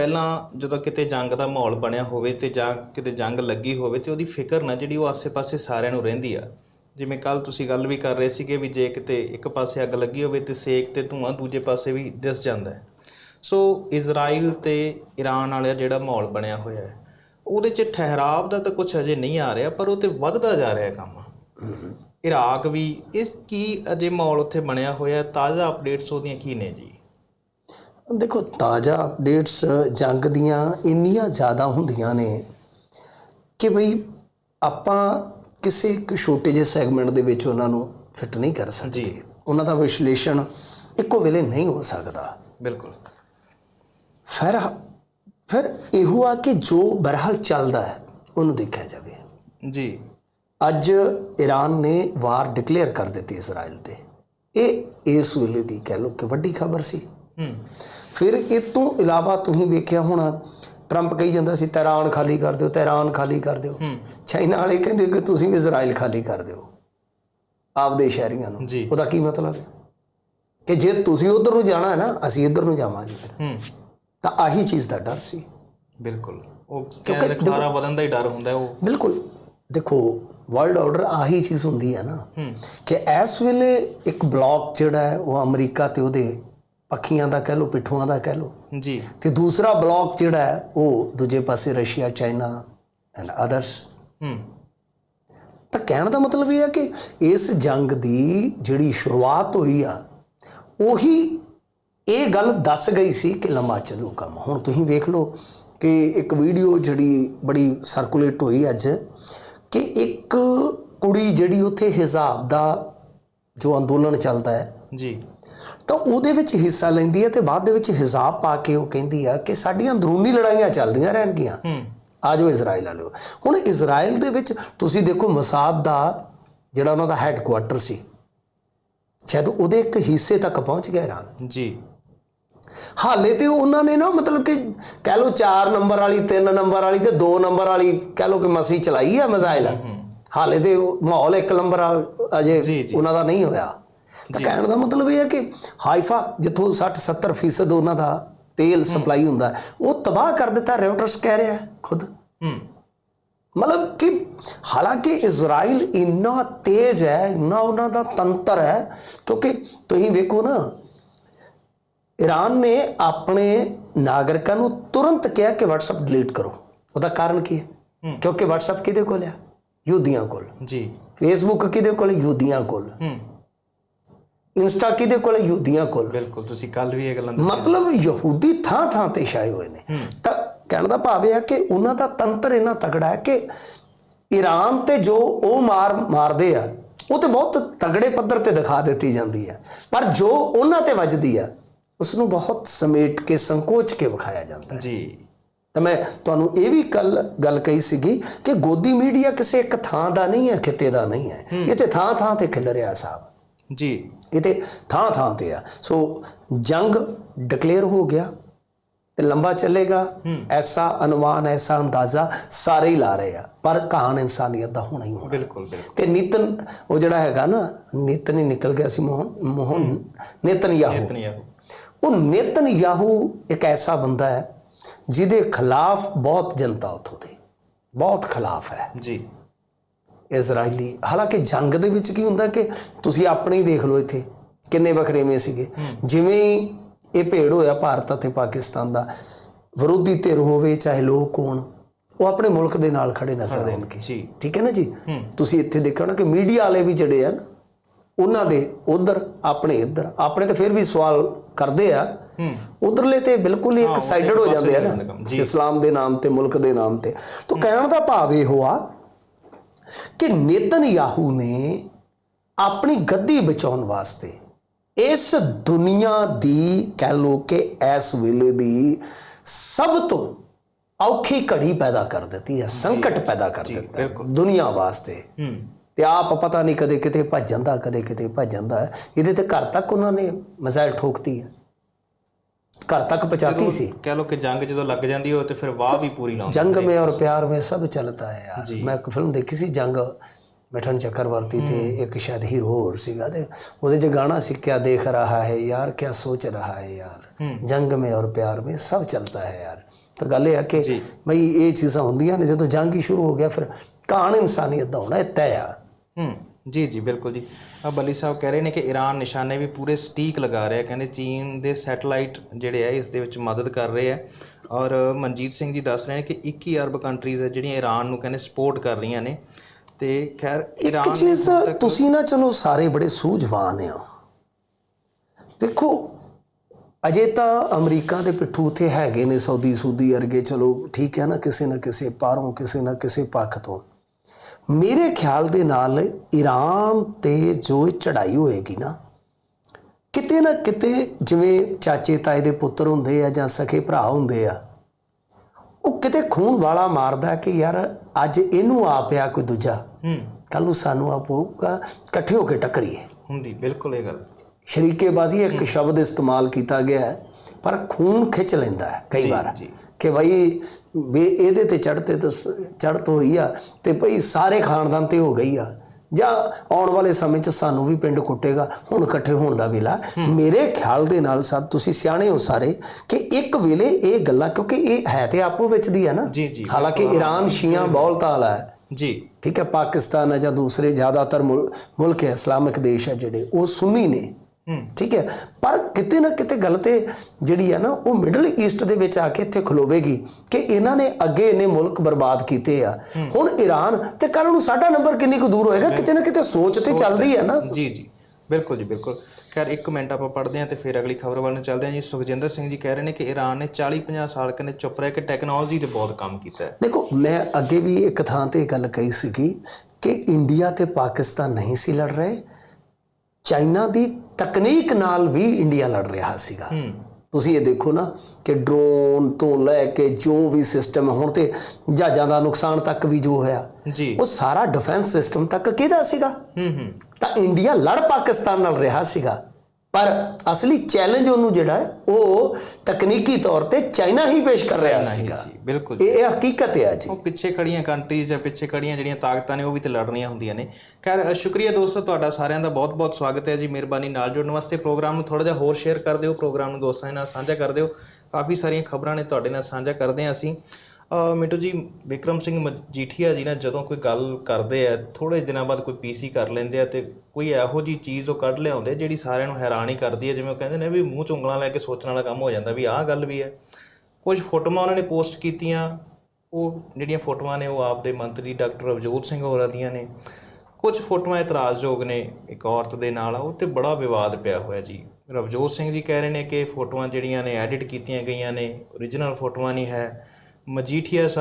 ਪਹਿਲਾਂ ਜਦੋਂ ਕਿਤੇ ਜੰਗ ਦਾ ਮਾਹੌਲ ਬਣਿਆ ਹੋਵੇ ਤੇ ਜਾਂ ਕਿਤੇ ਜੰਗ ਲੱਗੀ ਹੋਵੇ ਤੇ ਉਹਦੀ ਫਿਕਰ ਨਾ ਜਿਹੜੀ ਉਹ ਆਸੇ-ਪਾਸੇ ਸਾਰਿਆਂ ਨੂੰ ਰਹਿੰਦੀ ਆ। ਜਿਵੇਂ ਕੱਲ ਤੁਸੀਂ ਗੱਲ ਵੀ ਕਰ ਰਹੇ ਸੀਗੇ ਵੀ ਜੇ ਕਿਤੇ ਇੱਕ ਪਾਸੇ ਅੱਗ ਲੱਗੀ ਹੋਵੇ ਤੇ ਸੇਕ ਤੇ ਧੂਆਂ ਦੂਜੇ ਪਾਸੇ ਵੀ ਦਿਸ ਜਾਂਦਾ ਹੈ। ਸੋ ਇਜ਼ਰਾਈਲ ਤੇ ਈਰਾਨ ਵਾਲਾ ਜਿਹੜਾ ਮਾਹੌਲ ਬਣਿਆ ਹੋਇਆ ਹੈ ਉਹਦੇ 'ਚ ਠਹਿਰਾਵ ਦਾ ਤਾਂ ਕੁਝ ਅਜੇ ਨਹੀਂ ਆ ਰਿਹਾ ਪਰ ਉਹ ਤੇ ਵੱਧਦਾ ਜਾ ਰਿਹਾ ਕੰਮ। ਇਰਾਕ ਵੀ ਇਸ ਕੀ ਅਜੇ ਮਾਹੌਲ ਉੱਥੇ ਬਣਿਆ ਹੋਇਆ ਤਾਜ਼ਾ ਅਪਡੇਟਸ ਉਹਦੀਆਂ ਕੀ ਨੇ ਜੀ? ਦੇਖੋ ਤਾਜ਼ਾ ਅਪਡੇਟਸ ਜੰਗ ਦੀਆਂ ਇੰਨੀਆਂ ਜ਼ਿਆਦਾ ਹੁੰਦੀਆਂ ਨੇ ਕਿ ਭਈ ਆਪਾਂ ਕਿਸੇ ਇੱਕ ਛੋਟੇ ਜਿਹੇ ਸੈਗਮੈਂਟ ਦੇ ਵਿੱਚ ਉਹਨਾਂ ਨੂੰ ਫਿੱਟ ਨਹੀਂ ਕਰ ਸਕਦੇ। ਉਹਨਾਂ ਦਾ ਵਿਸ਼ਲੇਸ਼ਣ ਇੱਕੋ ਵੇਲੇ ਨਹੀਂ ਹੋ ਸਕਦਾ। ਬਿਲਕੁਲ। ਫਿਰ ਫਿਰ ਇਹੋ ਆ ਕਿ ਜੋ ਬਰਹਾਲ ਚੱਲਦਾ ਹੈ ਉਹਨੂੰ ਦੇਖਿਆ ਜਾਵੇ। ਜੀ। ਅੱਜ ਈਰਾਨ ਨੇ ਵਾਰ ਡਿਕਲੇਅਰ ਕਰ ਦਿੱਤੀ ਇਜ਼ਰਾਈਲ ਤੇ। ਇਹ ਇਸ ਵੇਲੇ ਦੀ ਕਹਿ ਲਓ ਕਿ ਵੱਡੀ ਖਬਰ ਸੀ। ਹੂੰ। ਫਿਰ ਇਹ ਤੋਂ ਇਲਾਵਾ ਤੁਸੀਂ ਵੇਖਿਆ ਹੋਣਾ ਟਰੰਪ ਕਹੀ ਜਾਂਦਾ ਸੀ ਤਹਿਰਾਨ ਖਾਲੀ ਕਰ ਦਿਓ ਤਹਿਰਾਨ ਖਾਲੀ ਕਰ ਦਿਓ। ਚਾਈਨਾ ਵਾਲੇ ਕਹਿੰਦੇ ਕਿ ਤੁਸੀਂ ਵੀ ਇਜ਼ਰਾਈਲ ਖਾਲੀ ਕਰ ਦਿਓ ਆਪਦੇ ਸ਼ਹਿਰੀਆਂ ਨੂੰ। ਉਹਦਾ ਕੀ ਮਤਲਬ ਹੈ? ਕਿ ਜੇ ਤੁਸੀਂ ਉਧਰ ਨੂੰ ਜਾਣਾ ਹੈ ਨਾ ਅਸੀਂ ਇੱਧਰ ਨੂੰ ਜਾਵਾਂਗੇ ਫਿਰ। ਹੂੰ। ਤਾਂ ਆਹੀ ਚੀਜ਼ ਦਾ ਡਰ ਸੀ। ਬਿਲਕੁਲ। ਉਹ ਕਹਿੰਦੇ ਖਾਰਾ ਵਧਣ ਦਾ ਹੀ ਡਰ ਹੁੰਦਾ ਉਹ। ਬਿਲਕੁਲ। ਦੇਖੋ ਵਰਲਡ ਆਰਡਰ ਆਹੀ ਚੀਜ਼ ਹੁੰਦੀ ਹੈ ਨਾ ਕਿ ਇਸ ਵੇਲੇ ਇੱਕ ਬਲੌਕ ਜਿਹੜਾ ਹੈ ਉਹ ਅਮਰੀਕਾ ਤੇ ਉਹਦੇ ਪੱਖੀਆਂ ਦਾ ਕਹਿ ਲਓ ਪਿੱਠੂਆਂ ਦਾ ਕਹਿ ਲਓ। ਜੀ। ਤੇ ਦੂਸਰਾ ਬਲੌਕ ਜਿਹੜਾ ਹੈ ਉਹ ਦੂਜੇ ਪਾਸੇ ਰਸ਼ੀਆ ਚਾਈਨਾ ਐਂਡ ਅਦਰਸ ਹੂੰ। ਤਾਂ ਕਹਿਣ ਦਾ ਮਤਲਬ ਇਹ ਹੈ ਕਿ ਇਸ ਜੰਗ ਦੀ ਜਿਹੜੀ ਸ਼ੁਰੂਆਤ ਹੋਈ ਆ ਉਹੀ ਇਹ ਗੱਲ ਦੱਸ ਗਈ ਸੀ ਕਿ ਲੰਮਾ ਚੱਲੂ ਕੰਮ। ਹੁਣ ਤੁਸੀਂ ਵੇਖ ਲਓ ਕਿ ਇੱਕ ਵੀਡੀਓ ਜਿਹੜੀ ਬੜੀ ਸਰਕੂਲੇਟ ਹੋਈ ਅੱਜ ਕਿ ਇੱਕ ਕੁੜੀ ਜਿਹੜੀ ਉੱਥੇ ਹਿਜਾਬ ਦਾ ਜੋ ਅੰਦੋਲਨ ਚੱਲਦਾ ਹੈ ਜੀ। ਤਾਂ ਉਹਦੇ ਵਿੱਚ ਹਿੱਸਾ ਲੈਂਦੀ ਹੈ ਤੇ ਬਾਅਦ ਦੇ ਵਿੱਚ ਹਿਜਾਬ ਪਾ ਕੇ ਉਹ ਕਹਿੰਦੀ ਆ ਕਿ ਸਾਡੀਆਂ ਅੰਦਰੂਨੀ ਲੜਾਈਆਂ ਚੱਲਦੀਆਂ ਰਹਿਣਗੀਆਂ। ਹੂੰ। ਆ ਜਾਓ ਇਜ਼ਰਾਈਲ ਵਾਲਿਓ। ਹੁਣ ਇਜ਼ਰਾਈਲ ਦੇ ਵਿੱਚ ਤੁਸੀਂ ਦੇਖੋ ਮਸਾਦ ਦਾ ਜਿਹੜਾ ਉਹਨਾਂ ਦਾ ਹੈੱਡਕੁਆਟਰ ਸੀ ਸ਼ਾਇਦ ਉਹਦੇ ਇੱਕ ਹਿੱਸੇ ਤੱਕ ਪਹੁੰਚ ਗਿਆ ਇਰਾਨ। ਜੀ। ਹਾਲੇ ਤੇ ਉਹਨਾਂ ਨੇ ਨਾ ਮਤਲਬ ਕਿ ਕਹਿ ਲਓ 4 ਨੰਬਰ ਵਾਲੀ 3 ਨੰਬਰ ਵਾਲੀ ਤੇ 2 ਨੰਬਰ ਵਾਲੀ ਕਹਿ ਲਓ ਕਿ ਮਸੀ ਚਲਾਈ ਆ ਮਿਜ਼ਾਈਲ ਹਾਲੇ ਤੇ ਮਾਹੌਲ ਇੱਕ ਨੰਬਰ ਆ- ਅਜੇ ਜੀ, ਜੀ। ਉਹਨਾਂ ਦਾ ਨਹੀਂ ਹੋਇਆ। ਤਾਂ ਕਹਿਣ ਦਾ ਮਤਲਬ ਇਹ ਹੈ ਕਿ ਹਾਈਫਾ ਜਿੱਥੋਂ 60 70% ਫੀਸਦ ਉਹਨਾਂ ਦਾ ਤੇਲ ਸਪਲਾਈ ਹੁੰਦਾ ਉਹ ਤਬਾਹ ਕਰ ਦਿੱਤਾ ਰੈਵਟਰਸ ਕਹਿ ਰਿਹਾ ਖੁਦ। ਹੂੰ। ਮਤਲਬ ਕਿ ਹਾਲਾਂਕਿ ਇਜ਼ਰਾਈਲ ਇੰਨਾ ਤੇਜ਼ ਹੈ ਇੰਨਾ ਉਹਨਾਂ ਦਾ ਤੰਤਰ ਹੈ ਕਿਉਂਕਿ ਤੁਸੀਂ ਵੇਖੋ ਨਾ ਈਰਾਨ ਨੇ ਆਪਣੇ ਨਾਗਰਿਕਾਂ ਨੂੰ ਤੁਰੰਤ ਕਿਹਾ ਕਿ WhatsApp ਡਿਲੀਟ ਕਰੋ। ਉਹਦਾ ਕਾਰਨ ਕੀ ਹੈ? ਕਿਉਂਕਿ WhatsApp ਕਿਹਦੇ ਕੋਲ ਹੈ ਯਹੂਦੀਆਂ ਕੋਲ। ਜੀ। Facebook ਕਿਹਦੇ ਕੋਲ? ਯਹੂਦੀਆਂ ਕੋਲ। ਹੂੰ। ਇੰਸਟਾ ਕਿਹਦੇ ਕੋਲ? ਯਹੂਦੀਆਂ ਕੋਲ। ਬਿਲਕੁਲ ਤੁਸੀਂ ਕੱਲ ਵੀ ਇਹ ਗੱਲਾਂ। ਮਤਲਬ ਯਹੂਦੀ ਥਾਂ ਥਾਂ ਤੇ ਛਾਏ ਹੋਏ ਨੇ। ਤਾਂ ਕਹਿਣ ਦਾ ਭਾਵ ਇਹ ਹੈ ਕਿ ਉਹਨਾਂ ਦਾ ਤੰਤਰ ਇੰਨਾ ਤਗੜਾ ਹੈ ਕਿ ਈਰਾਨ ਤੇ ਜੋ ਉਹ ਮਾਰ ਮਾਰਦੇ ਆ ਉਹ ਤੇ ਬਹੁਤ ਤਗੜੇ ਪੱਧਰ ਤੇ ਦਿਖਾ ਦਿੱਤੀ ਜਾਂਦੀ ਹੈ ਪਰ ਜੋ ਉਹਨਾਂ ਤੇ ਵੱਜਦੀ ਆ ਉਸ ਨੂੰ ਬਹੁਤ ਸਮੇਟ ਕੇ ਸੰਕੋਚ ਕੇ ਵਿਖਾਇਆ ਜਾਂਦਾ ਹੈ। ਜੀ। ਤਾਂ ਮੈਂ ਤੁਹਾਨੂੰ ਇਹ ਵੀ ਕੱਲ ਗੱਲ ਕਹੀ ਸੀਗੀ ਕਿ ਗੋਦੀ ਮੀਡੀਆ ਕਿਸੇ ਇੱਕ ਥਾਂ ਦਾ ਨਹੀਂ ਹੈ ਖਿੱਤੇ ਦਾ ਨਹੀਂ ਹੈ। ਇਹ ਤੇ ਥਾਂ ਥਾਂ ਤੇ ਖਿਲ ਰਿਹਾ ਸਾਹਿਬ ਜੀ। ਇਹ ਤੇ ਥਾਂ ਥਾਂ ਤੇ ਆ। ਸੋ ਜੰਗ ਡਿਕਲੇਅਰ ਹੋ ਗਿਆ ਤੇ ਲੰਬਾ ਚੱਲੇਗਾ। ਐਸਾ ਅਨੁਮਾਨ ਐਸਾ ਅੰਦਾਜ਼ਾ ਸਾਰੇ ਹੀ ਲਾ ਰਹੇ ਆ। ਪਰ ਕਹਾਣ ਇਨਸਾਨੀਅਤ ਦਾ ਹੋਣਾ ਹੀ ਹੋਣਾ। ਬਿਲਕੁਲ ਬਿਲਕੁਲ। ਤੇ ਨਿਤਨ ਉਹ ਜਿਹੜਾ ਹੈਗਾ ਨਾ ਨਿਤਨ ਹੀ ਨਿਕਲ ਗਿਆ ਸੀ ਮੋਹਨ ਮੋਹਨ ਨਿਤਨ ਯਾਹੂ ਇਤਨੀ ਆਹੋ ਉਹ ਨਿਤਨ ਯਾਹੂ ਇੱਕ ਐਸਾ ਬੰਦਾ ਹੈ ਜਿਹਦੇ ਖਿਲਾਫ ਬਹੁਤ ਜਨਤਾ ਉਥੋਂ ਦੀ ਬਹੁਤ ਖਿਲਾਫ ਹੈ। ਜੀ। ਇਜ਼ਰਾਈਲੀ। ਹਾਲਾਂਕਿ ਜੰਗ ਦੇ ਵਿੱਚ ਕੀ ਹੁੰਦਾ ਕਿ ਤੁਸੀਂ ਆਪਣੇ ਹੀ ਦੇਖ ਲਓ ਇੱਥੇ ਕਿੰਨੇ ਵਖਰੇਵੇਂ ਸੀਗੇ। ਜਿਵੇਂ ਇਹ ਭੇੜ ਹੋਇਆ ਭਾਰਤ ਅਤੇ ਪਾਕਿਸਤਾਨ ਦਾ ਵਿਰੋਧੀ ਧਿਰ ਹੋਵੇ ਚਾਹੇ ਲੋਕ ਹੋਣ ਉਹ ਆਪਣੇ ਮੁਲਕ ਦੇ ਨਾਲ ਖੜੇ ਨਜ਼ਰ ਆਉਣਗੇ। ਜੀ। ਠੀਕ ਹੈ ਨਾ ਜੀ? ਤੁਸੀਂ ਇੱਥੇ ਦੇਖੋ ਨਾ ਕਿ ਮੀਡੀਆ ਵਾਲੇ ਵੀ ਜਿਹੜੇ ਆ ਨਾ ਉਹਨਾਂ ਦੇ ਉਧਰ ਆਪਣੇ ਇੱਧਰ ਆਪਣੇ ਤੇ ਫਿਰ ਵੀ ਸਵਾਲ ਕਰਦੇ ਆ। ਉਧਰਲੇ ਤੇ ਬਿਲਕੁਲ ਹੀ ਇੱਕ ਸਾਈਡਡ ਹੋ ਜਾਂਦੇ ਆ ਨਾ। ਇਸਲਾਮ ਦੇ ਨਾਮ ਤੇ ਮੁਲਕ ਦੇ ਨਾਮ ਤੇ। ਤਾਂ ਕਹਿਣ ਦਾ ਭਾਵ ਇਹ ਹੋਆ ਕਿ ਨੇਤਨਯਾਹੂ ਨੇ ਆਪਣੀ ਗੱਦੀ ਬਚਾਉਣ ਵਾਸਤੇ ਇਸ ਦੁਨੀਆ ਦੀ ਕਹਿ ਲੋ ਕਿ ਇਸ ਵੇਲੇ ਦੀ ਸਭ ਤੋਂ ਔਖੀ ਘੜੀ ਪੈਦਾ ਕਰ ਦਿੱਤੀ ਹੈ ਸੰਕਟ ਪੈਦਾ ਕਰ ਦਿੱਤਾ ਹੈ ਦੁਨੀਆ ਵਾਸਤੇ। ਤੇ ਆਪ ਪਤਾ ਨਹੀਂ ਕਦੇ ਕਿਤੇ ਭੱਜ ਜਾਂਦਾ ਕਦੇ ਕਿਤੇ ਭੱਜ ਜਾਂਦਾ। ਇਹਦੇ ਤੇ ਘਰ ਤੱਕ ਉਹਨਾਂ ਨੇ ਮਿਸਾਈਲ ਠੋਕਤੀ ਹੈ। ਘਰ ਤੱਕ ਪਹੁੰਚਾਤੀ ਸੀ। ਕਹ ਲੋ ਕਿ ਜੰਗ ਜਦੋਂ ਲੱਗ ਜਾਂਦੀ ਹੋਵੇ ਤੇ ਫਿਰ ਵਾਹ ਵੀ ਪੂਰੀ ਨਾ ਹੁੰਦੀ ਜੰਗ ਮੇ ਔਰ ਪਿਆਰ ਮੇ ਸਭ ਚਲਤਾ ਹੈ ਯਾਰ। ਮੈਂ ਇੱਕ ਫਿਲਮ ਦੇਖੀ ਸੀ ਜੰਗ ਮਿਠਨ ਚੱਕਰਵਰਤੀ ਤੇ ਇੱਕ ਸ਼ਾਇਦ ਹੀਰੋ ਹੋਰ ਸੀਗਾ ਤੇ ਉਹਦੇ ਚ ਗਾਣਾ ਸੀ ਕਿਆ ਦੇਖ ਰਹਾ ਹੈ ਯਾਰ ਕਿਆ ਸੋਚ ਰਹਾ ਹੈ ਯਾਰ। ਜੰਗ ਮੇ ਔਰ ਪਿਆਰ ਮੇ ਸਭ ਚਲਤਾ ਹੈ ਯਾਰ। ਤਾਂ ਗੱਲ ਇਹ ਆ ਕਿ ਭਈ ਇਹ ਚੀਜ਼ਾਂ ਹੁੰਦੀਆਂ ਨੇ ਜਦੋਂ ਜੰਗ ਹੀ ਸ਼ੁਰੂ ਹੋ ਗਿਆ ਫਿਰ ਕਾਣ ਇਨਸਾਨੀਅਤ ਦਾ ਹੋਣਾ ਇਹ ਤੈਅ ਆ। ਹੂੰ। ਜੀ ਜੀ ਬਿਲਕੁਲ ਜੀ। ਆ ਬਲੀ ਸਾਹਿਬ ਕਹਿ ਰਹੇ ਨੇ ਕਿ ਈਰਾਨ ਨਿਸ਼ਾਨੇ ਵੀ ਪੂਰੇ ਸਟੀਕ ਲਗਾ ਰਿਹਾ ਕਹਿੰਦੇ ਚੀਨ ਦੇ ਸੈਟੇਲਾਈਟ ਜਿਹੜੇ ਆ ਇਸ ਦੇ ਵਿੱਚ ਮਦਦ ਕਰ ਰਹੇ ਆ ਔਰ ਮਨਜੀਤ ਸਿੰਘ ਜੀ ਦੱਸ ਰਹੇ ਨੇ ਕਿ 21 ਅਰਬ ਕੰਟਰੀਜ਼ ਹੈ ਜਿਹੜੀਆਂ ਈਰਾਨ ਨੂੰ ਕਹਿੰਦੇ ਸਪੋਰਟ ਕਰ ਰਹੀਆਂ ਨੇ। ਤੇ ਖੈਰ ਈਰਾਨ ਚੀਜ਼ ਤੁਸੀਂ ਨਾ ਚਲੋ ਸਾਰੇ ਬੜੇ ਸੂਝਵਾਨ ਆ। ਵੇਖੋ ਅਜੇ ਤਾਂ ਅਮਰੀਕਾ ਦੇ ਪਿੱਠੂ ਉੱਥੇ ਹੈਗੇ ਨੇ ਸਾਊਦੀ ਸੂਦੀ ਅਰਗੇ ਚਲੋ ਠੀਕ ਹੈ ਨਾ ਕਿਸੇ ਨਾ ਕਿਸੇ ਪਾਰੋਂ ਕਿਸੇ ਨਾ ਕਿਸੇ ਪੱਖ ਤੋਂ। ਮੇਰੇ ਖਿਆਲ ਦੇ ਨਾਲ ਈਰਾਨ ਤੇ ਜੋ ਚੜ੍ਹਾਈ ਹੋਏਗੀ ਨਾ ਕਿਤੇ ਨਾ ਕਿਤੇ ਜਿਵੇਂ ਚਾਚੇ ਤਾਏ ਦੇ ਪੁੱਤਰ ਹੁੰਦੇ ਆ ਜਾਂ ਸਕੇ ਭਰਾ ਹੁੰਦੇ ਆ ਉਹ ਕਿਤੇ ਖੂਨ ਵਾਲਾ ਮਾਰਦਾ ਕਿ ਯਾਰ ਅੱਜ ਇਹਨੂੰ ਆ ਪਿਆ ਕੋਈ ਦੂਜਾ। ਹੂੰ। ਕੱਲ ਨੂੰ ਸਾਨੂੰ ਆ ਪਊਗਾ ਇਕੱਠੇ ਹੋ ਕੇ ਟੱਕਰੀਏ। ਹੁੰਦੀ ਬਿਲਕੁਲ ਇਹ ਗੱਲ। ਸ਼ਰੀਕੇਬਾਜ਼ੀ ਇੱਕ ਸ਼ਬਦ ਇਸਤੇਮਾਲ ਕੀਤਾ ਗਿਆ ਹੈ ਪਰ ਖੂਨ ਖਿੱਚ ਲੈਂਦਾ ਹੈ ਕਈ ਵਾਰ। ਜੀ। ਕਿ ਭਾਈ ਵੀ ਇਹਦੇ ਤੇ ਚੜਤੇ ਤਾਂ ਚੜਤ ਹੋਈ ਆ ਤੇ ਭਈ ਸਾਰੇ ਖਾਨਦਾਨ ਤੇ ਹੋ ਗਈ ਆ। ਜਾਂ ਆਉਣ ਵਾਲੇ ਸਮੇਂ 'ਚ ਸਾਨੂੰ ਵੀ ਪਿੰਡ ਕੁੱਟੇਗਾ ਹੁਣ ਇਕੱਠੇ ਹੋਣ ਦਾ ਵੇਲਾ। ਮੇਰੇ ਖਿਆਲ ਦੇ ਨਾਲ ਸਭ ਤੁਸੀਂ ਸਿਆਣੇ ਹੋ ਸਾਰੇ ਕਿ ਇੱਕ ਵੇਲੇ ਇਹ ਗੱਲਾਂ ਕਿਉਂਕਿ ਇਹ ਹੈ ਤੇ ਆਪੋ ਵਿੱਚ ਦੀ ਹੈ ਨਾ। ਜੀ, ਜੀ, ਹਾਲਾਂਕਿ ਈਰਾਨ ਸ਼ੀਆ ਬਹੁਲਤਾ ਵਾਲਾ ਹੈ ਜੀ। ਠੀਕ ਹੈ ਪਾਕਿਸਤਾਨ ਹੈ ਜਾਂ ਦੂਸਰੇ ਜ਼ਿਆਦਾਤਰ ਮੁਲ- ਮੁਲਕ ਹੈ ਇਸਲਾਮਿਕ ਦੇਸ਼ ਹੈ ਜਿਹੜੇ ਉਹ ਸੁੰਨੀ ਨੇ। ਠੀਕ ਹੈ? ਪਰ ਕਿਤੇ ਨਾ ਕਿਤੇ ਗੱਲ ਤੇ ਜਿਹੜੀ ਹੈ ਨਾ ਉਹ ਮਿਡਲ ਈਸਟ ਦੇ ਵਿੱਚ ਆ ਕੇ ਇੱਥੇ ਖਲੋਵੇਗੀ ਕਿ ਇਹਨਾਂ ਨੇ ਅੱਗੇ ਇਹਨੇ ਮੁਲਕ ਬਰਬਾਦ ਕੀਤੇ ਆ। ਹੁਣ ਈਰਾਨ ਤੇ ਕੱਲ ਨੂੰ ਸਾਡਾ ਨੰਬਰ ਕਿੰਨੀ ਕੁ ਦੂਰ ਹੋਏਗਾ? ਕਿਤੇ ਨਾ ਕਿਤੇ ਸੋਚ ਤੇ ਚੱਲਦੀ ਹੈ ਨਾ। ਜੀ ਜੀ। ਬਿਲਕੁਲ ਜੀ ਬਿਲਕੁਲ। ਖੈਰ ਇੱਕ ਮਿੰਟ ਆਪਾਂ ਪੜ੍ਹਦੇ ਹਾਂ ਤੇ ਫਿਰ ਅਗਲੀ ਖਬਰ ਵੱਲ ਨੂੰ ਚੱਲਦੇ ਹਾਂ। ਜੀ ਸੁਖਜਿੰਦਰ ਸਿੰਘ ਜੀ ਕਹਿ ਰਹੇ ਨੇ ਕਿ ਈਰਾਨ ਨੇ 40 50 ਸਾਲ ਕਹਿੰਦੇ ਚੁੱਪ ਰਹਿ ਕੇ ਟੈਕਨੋਲੋਜੀ ਤੇ ਬਹੁਤ ਕੰਮ ਕੀਤਾ ਹੈ। ਦੇਖੋ ਮੈਂ ਅੱਗੇ ਵੀ ਇੱਕ ਥਾਂ ਤੇ ਇਹ ਗੱਲ ਕਹੀ ਸੀਗੀ ਕਿ ਇੰਡੀਆ ਤੇ ਪਾਕਿਸਤਾਨ ਨਹੀਂ ਸੀ ਲੜ ਰਹੇ। ਚਾਈਨਾ ਦੀ ਤਕਨੀਕ ਨਾਲ ਵੀ ਇੰਡੀਆ ਲੜ ਰਿਹਾ ਸੀਗਾ। ਤੁਸੀਂ ਇਹ ਦੇਖੋ ਨਾ ਕਿ ਡਰੋਨ ਤੋਂ ਲੈ ਕੇ ਜੋ ਵੀ ਸਿਸਟਮ ਹੁਣ ਤੇ ਜਹਾਜ਼ਾਂ ਦਾ ਨੁਕਸਾਨ ਤੱਕ ਵੀ ਜੋ ਹੋਇਆ ਜੀ। ਉਹ ਸਾਰਾ ਡਿਫੈਂਸ ਸਿਸਟਮ ਤੱਕ ਕਿਹਦਾ ਸੀਗਾ? ਹੂੰ ਹੂੰ। ਤਾਂ ਇੰਡੀਆ ਲੜ ਪਾਕਿਸਤਾਨ ਨਾਲ ਰਿਹਾ ਸੀਗਾ। ਪਰ ਅਸਲੀ ਚੈਲੰਜ ਉਹਨੂੰ ਜਿਹੜਾ ਉਹ ਤਕਨੀਕੀ ਤੌਰ ਤੇ ਚਾਈਨਾ ਹੀ ਪੇਸ਼ ਕਰ ਰਿਹਾ ਸੀਗਾ। ਜੀ ਬਿਲਕੁਲ। ਇਹ ਇਹ ਹਕੀਕਤ ਹੈ ਜੀ ਉਹ ਪਿੱਛੇ ਖੜੀਆਂ ਕੰਟਰੀਜ਼ ਜਾਂ ਪਿੱਛੇ ਖੜੀਆਂ ਜਿਹੜੀਆਂ ਤਾਕਤਾਂ ਨੇ ਉਹ ਵੀ ਤੇ ਲੜ ਰਹੀਆਂ ਹੁੰਦੀਆਂ ਨੇ। ਖੈਰ ਸ਼ੁਕਰੀਆ ਦੋਸਤੋ ਤੁਹਾਡਾ ਸਾਰਿਆਂ ਦਾ ਬਹੁਤ-ਬਹੁਤ ਸਵਾਗਤ ਹੈ ਜੀ। ਮਿਹਰਬਾਨੀ ਨਾਲ ਜੁੜਨ ਵਾਸਤੇ ਪ੍ਰੋਗਰਾਮ ਨੂੰ ਥੋੜਾ ਜਿਹਾ ਹੋਰ ਸ਼ੇਅਰ ਕਰ ਦਿਓ ਪ੍ਰੋਗਰਾਮ ਨੂੰ ਦੋਸਤਾਂ ਨਾਲ ਸਾਂਝਾ ਕਰ ਦਿਓ। ਕਾਫੀ ਸਾਰੀਆਂ ਖਬਰਾਂ ਨੇ ਤੁਹਾਡੇ ਨਾਲ ਸਾਂਝਾ ਕਰਦੇ ਹਾਂ ਅਸੀਂ। ਮਿੰਟੂ ਜੀ, ਵਿਕਰਮ ਸਿੰਘ ਮਜੀਠੀਆ ਜੀ ਨਾਲ ਜਦੋਂ ਕੋਈ ਗੱਲ ਕਰਦੇ ਆ ਥੋੜੇ ਦਿਨਾਂ ਬਾਅਦ ਕੋਈ ਪੀਸੀ ਕਰ ਲੈਂਦੇ ਆ ਤੇ ਕੋਈ ਇਹੋ ਜੀ ਚੀਜ਼ ਉਹ ਕੱਢ ਲਿਆਉਂਦੇ ਜਿਹੜੀ ਸਾਰਿਆਂ ਨੂੰ ਹੈਰਾਨੀ ਕਰਦੀ ਹੈ ਜਿਵੇਂ ਉਹ ਕਹਿੰਦੇ ਨੇ ਵੀ ਮੂੰਹ ਚ ਉਂਗਲਾਂ ਲੈ ਕੇ ਸੋਚਣ ਵਾਲਾ ਕੰਮ ਹੋ ਜਾਂਦਾ ਵੀ ਆਹ ਗੱਲ ਵੀ ਹੈ। ਕੁਝ ਫੋਟੋਆਂ ਉਹਨਾਂ ਨੇ ਪੋਸਟ ਕੀਤੀਆਂ, ਉਹ ਜਿਹੜੀਆਂ ਫੋਟੋਆਂ ਨੇ ਉਹ ਆਪਦੇ ਮੰਤਰੀ ਡਾਕਟਰ ਅਵਜੋਤ ਸਿੰਘ ਹੋਰਾਂ ਦੀਆਂ ਨੇ। ਕੁਝ ਫੋਟੋਆਂ ਇਤਰਾਜ਼ਯੋਗ ਨੇ ਇੱਕ ਔਰਤ ਦੇ ਨਾਲ, ਉਹ ਤੇ ਬੜਾ ਵਿਵਾਦ ਪਿਆ ਹੋਇਆ ਜੀ। ਰਵਜੋਤ ਸਿੰਘ ਜੀ ਕਹਿ ਰਹੇ ਨੇ ਕਿ ਫੋਟੋਆਂ ਜਿਹੜੀਆਂ ਨੇ, ਐਡਿਟ ਕੀਤੀਆਂ ਗਈਆਂ ਨੇ origignal ਫੋਟੋਆਂ ਨਹੀਂ ਹੈ। ਮਜੀਠੀਆ ਸਾਹਿਬ